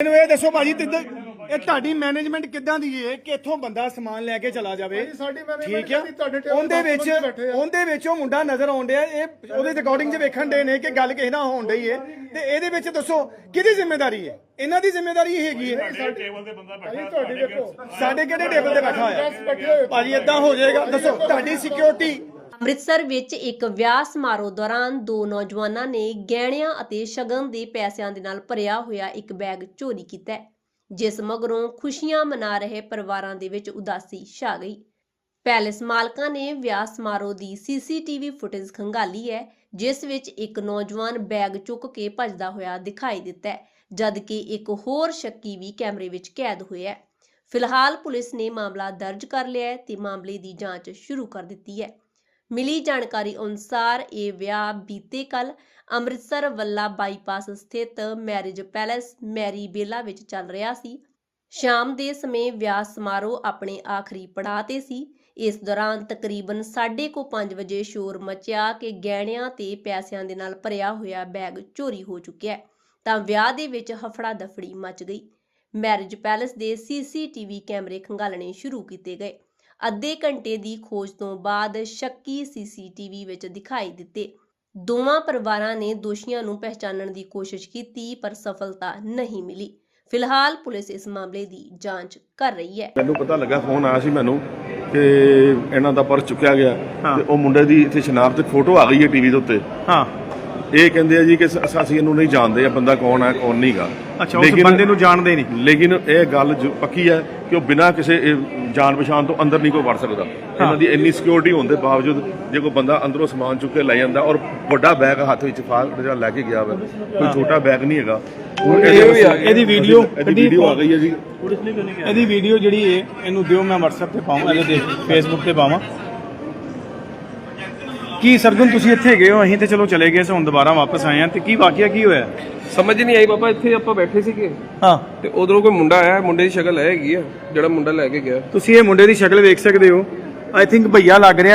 ਮੈਨੂੰ ਇਹ ਦੱਸੋ ਭਾਜੀ ਤਿੱਦ- ਇਹ ਤੁਹਾਡੀ ਮੈਨੇਜਮੈਂਟ ਕਿੱਦਾਂ ਦੀ ਹੈ ਕਿ ਇੱਥੋਂ ਬੰਦਾ ਸਮਾਨ ਲੈ ਕੇ ਚਲਾ ਜਾਵੇ? ਭਾਜੀ, ਸਾਡੀ management ਠੀਕ ਹੈ ਕਹਿੰਦੀ ਤੁਹਾਡੇ table ਉਹਦੇ ਵਿੱਚ ਬੈਠੇ ਆ। ਉਹਦੇ ਵਿੱਚ ਉਹ ਮੁੰਡਾ ਨਜ਼ਰ ਆਉਣ ਡਿਆ। ਇਹ ਉਹਦੇ ਰਿਕਾਰਡਿੰਗ 'ਚ ਵੇਖਣ ਦੇ ਨੇ ਕਿ ਗੱਲ ਕਿਸੇ ਨਾਲ ਹੋਣ ਡਈ ਹੈ ਤੇ ਇਹਦੇ ਵਿੱਚ ਦੱਸੋ ਕਿਹਦੀ ਜ਼ਿੰਮੇਵਾਰੀ ਹੈ ਇਹਨਾਂ ਦੀ ਜ਼ਿੰਮੇਵਾਰੀ ਇਹ ਹੈਗੀ ਹੈ ਟੇਬਲ ਤੇ ਬੰਦਾ ਬੈਠਾ ਭਾਜੀ ਤੁਹਾਡੀ ਦੇਖੋ। ਸਾਡੇ ਕਿਹੜੇ ਟੇਬਲ ਤੇ ਬੈਠਾ ਹੋਇਆ? ਦਸ ਬੈਠੇ ਹੋਏ ਭਾਜੀ ਇਦਾਂ ਹੋ ਜਾਏਗਾ। ਦੱਸੋ ਤੁਹਾਡੀ ਸਿਕਿਉਰਿਟੀ ਅੰਮ੍ਰਿਤਸਰ ਵਿੱਚ ਇੱਕ ਵਿਆਹ ਸਮਾਰੋਹ ਦੌਰਾਨ ਦੋ ਨੌਜਵਾਨਾਂ ਨੇ ਗਹਿਣਿਆਂ ਅਤੇ ਸ਼ਗਨ ਦੇ ਪੈਸਿਆਂ ਦੇ ਨਾਲ ਭਰਿਆ ਹੋਇਆ ਇੱਕ ਬੈਗ ਚੋਰੀ ਕੀਤਾ ਜਿਸ ਮਗਰੋਂ ਖੁਸ਼ੀਆਂ ਮਨਾ ਰਹੇ ਪਰਿਵਾਰਾਂ ਦੇ ਵਿੱਚ ਉਦਾਸੀ ਛਾ ਗਈ। ਪੈਲੇਸ ਮਾਲਕਾਂ ਨੇ ਵਿਆਹ ਸਮਾਰੋਹ ਦੀ ਸੀਸੀਟੀਵੀ ਫੁਟੇਜ ਖੰਗਾਲੀ ਹੈ, ਜਿਸ ਵਿੱਚ ਇੱਕ ਨੌਜਵਾਨ ਬੈਗ ਚੁੱਕ ਕੇ ਭੱਜਦਾ ਹੋਇਆ ਦਿਖਾਈ ਦਿੱਤਾ ਹੈ, ਜਦਕਿ ਇੱਕ ਹੋਰ ਸ਼ੱਕੀ ਵੀ ਕੈਮਰੇ ਵਿੱਚ ਕੈਦ ਹੋਇਆ ਹੈ। ਫਿਲਹਾਲ ਪੁਲਿਸ ਨੇ ਮਾਮਲਾ ਦਰਜ ਕਰ ਲਿਆ ਹੈ ਤੇ ਮਾਮਲੇ ਦੀ ਜਾਂਚ ਸ਼ੁਰੂ ਕਰ ਦਿੱਤੀ ਹੈ। ਮਿਲੀ ਜਾਣਕਾਰੀ ਅਨੁਸਾਰ ਇਹ ਵਿਆਹ ਬੀਤੇ ਕੱਲ ਅੰਮ੍ਰਿਤਸਰ ਵੱਲਾ ਬਾਈਪਾਸ ਸਥਿਤ ਮੈਰਿਜ ਪੈਲੇਸ ਮੈਰੀ ਬੇਲਾ ਵਿੱਚ ਚੱਲ ਰਿਹਾ ਸੀ। ਸ਼ਾਮ ਦੇ ਸਮੇਂ ਵਿਆਹ ਸਮਾਰੋਹ ਆਪਣੇ ਆਖਰੀ ਪੜਾਅ ਤੇ ਸੀ। ਇਸ ਦੌਰਾਨ ਤਕਰੀਬਨ 5:30 ਵਜੇ ਸ਼ੋਰ ਮਚਿਆ ਕਿ ਗਹਿਣਿਆਂ ਤੇ ਪੈਸਿਆਂ ਦੇ ਨਾਲ ਭਰਿਆ ਹੋਇਆ ਬੈਗ ਚੋਰੀ ਹੋ ਚੁੱਕਿਆ ਹੈ, ਤਾਂ ਵਿਆਹ ਦੇ ਵਿੱਚ ਹਫੜਾ ਦਫੜੀ ਮਚ ਗਈ। ਮੈਰਿਜ ਪੈਲੇਸ ਦੇ ਸੀਸੀਟੀਵੀ ਕੈਮਰੇ ਖੰਗਾਲਣੇ ਸ਼ੁਰੂ ਕੀਤੇ ਗਏ। ਅੱਧੇ ਘੰਟੇ ਦੀ ਖੋਜ ਤੋਂ ਬਾਅਦ ਸ਼ੱਕੀ ਸੀਸੀਟੀਵੀ ਵਿੱਚ ਦਿਖਾਈ ਦਿੱਤੇ। ਦੋਵਾਂ ਪਰਿਵਾਰਾਂ ਨੇ ਦੋਸ਼ੀਆਂ ਨੂੰ ਪਹਿਚਾਨਣ ਦੀ ਕੋਸ਼ਿਸ਼ ਕੀਤੀ ਪਰ ਸਫਲਤਾ ਨਹੀਂ ਮਿਲੀ। ਫਿਲਹਾਲ ਪੁਲਿਸ ਇਸ ਮਾਮਲੇ ਦੀ ਜਾਂਚ ਕਰ ਰਹੀ ਹੈ। ਮੈਨੂੰ ਪਤਾ ਲੱਗਾ ਫੋਨ ਆਇਆ ਸੀ ਮੈਨੂੰ ਕਿ ਇਹਨਾਂ ਦਾ ਪਰਸ ਚੁੱਕਿਆ ਗਿਆ ਤੇ ਉਹ ਮੁੰਡੇ ਦੀ ਇੱਥੇ ਸ਼ਨਾਖਤ ਫੋਟੋ ਆ ਗਈ ਹੈ ਟੀਵੀ ਦੇ ਉੱਤੇ। ਹਾਂ। ਇਹ ਕਹਿੰਦੇ ਆ ਜੀ ਕਿ ਸ- ਅਸੀਂ ਇਹਨੂੰ ਨਹੀਂ ਜਾਣਦੇ ਆ ਬੰਦਾ ਕੌਣ ਹੈ ਕੌਣ ਨਹੀਂਗਾ। ਅੱਛਾ ਉਸ ਬੰਦੇ ਨੂੰ ਜਾਣਦੇ ਨਹੀਂ। ਲੇਕਿਨ ਇਹ ਗੱਲ ਜੋ ਪੱਕੀ ਹੈ ਕਿ ਉਹ ਬਿਨਾਂ ਕਿਸੇ ਇਹ ਜਾਣ ਪਛਾਣ ਤੋਂ ਅੰਦਰ ਨਹੀਂ ਕੋਈ ਵੜ ਸਕਦਾ। ਇਹਨਾਂ ਦੀ ਇੰਨੀ ਸਿਕਿਉਰਿਟੀ ਹੋਣ ਦੇ ਬਾਵਜੂਦ ਜੇ ਕੋਈ ਬੰਦਾ ਅੰਦਰੋਂ ਸਮਾਨ ਚੁੱਕ ਕੇ ਲੈ ਜਾਂਦਾ ਔਰ ਵੱਡਾ ਬੈਗ ਹੱਥ ਵਿੱਚ ਫਾੜ ਜਿਹੜਾ ਲੈ ਕੇ ਗਿਆ ਵਾ ਕੋਈ ਛੋਟਾ ਬੈਗ ਨਹੀਂ ਹੈਗਾ। ਉਹ ਇਹਦੀ ਵੀਡੀਓ ਇਹਦੀ ਵੀਡੀਓ ਆ ਗਈ ਹੈ ਜੀ। ਇਹਦੀ ਵੀਡੀਓ ਜਿਹੜੀ ਹੈ ਇਹਨੂੰ ਦਿਓ ਮੈਂ WhatsApp ਤੇ ਪਾਵਾਂ ਇਹਦੇ ਤੇ Facebook ਤੇ ਪਾਵਾਂ। ਕੀ ਸਰਗੁਣ ਤੁਸੀਂ ਇੱਥੇ ਗਏ ਹੋ ਅਸੀਂ ਤੇ ਚਲੋ ਚਲੇ ਗਏ ਸੀ ਹੁਣ ਦੁਬਾਰਾ ਵਾਪਸ ਆਏ ਆ ਤੇ ਕੀ ਵਾਕਿਆ ਕੀ ਹੋਇਆ? ਸਮਝ ਨਹੀਂ ਆਈ ਬਾਬਾ ਇੱਥੇ ਆਪਾਂ ਬੈਠੇ ਸੀਗੇ। ਹਾਂ। ਤੇ ਉਧਰੋਂ ਕੋਈ ਮੁੰਡਾ ਆਇਆ ਮੁੰਡੇ ਦੀ ਸ਼ਕਲ ਹੈਗੀ ਆ ਜਿਹੜਾ ਮੁੰਡਾ ਲੈ ਕੇ ਗਿਆ। ਤੁਸੀਂ ਇਹ ਮੁੰਡੇ ਦੀ ਸ਼ਕਲ ਵੇਖ ਸਕਦੇ ਹੋ। ਆਈ ਥਿੰਕ ਭਈਆ ਲੱਗ ਰਿਹਾ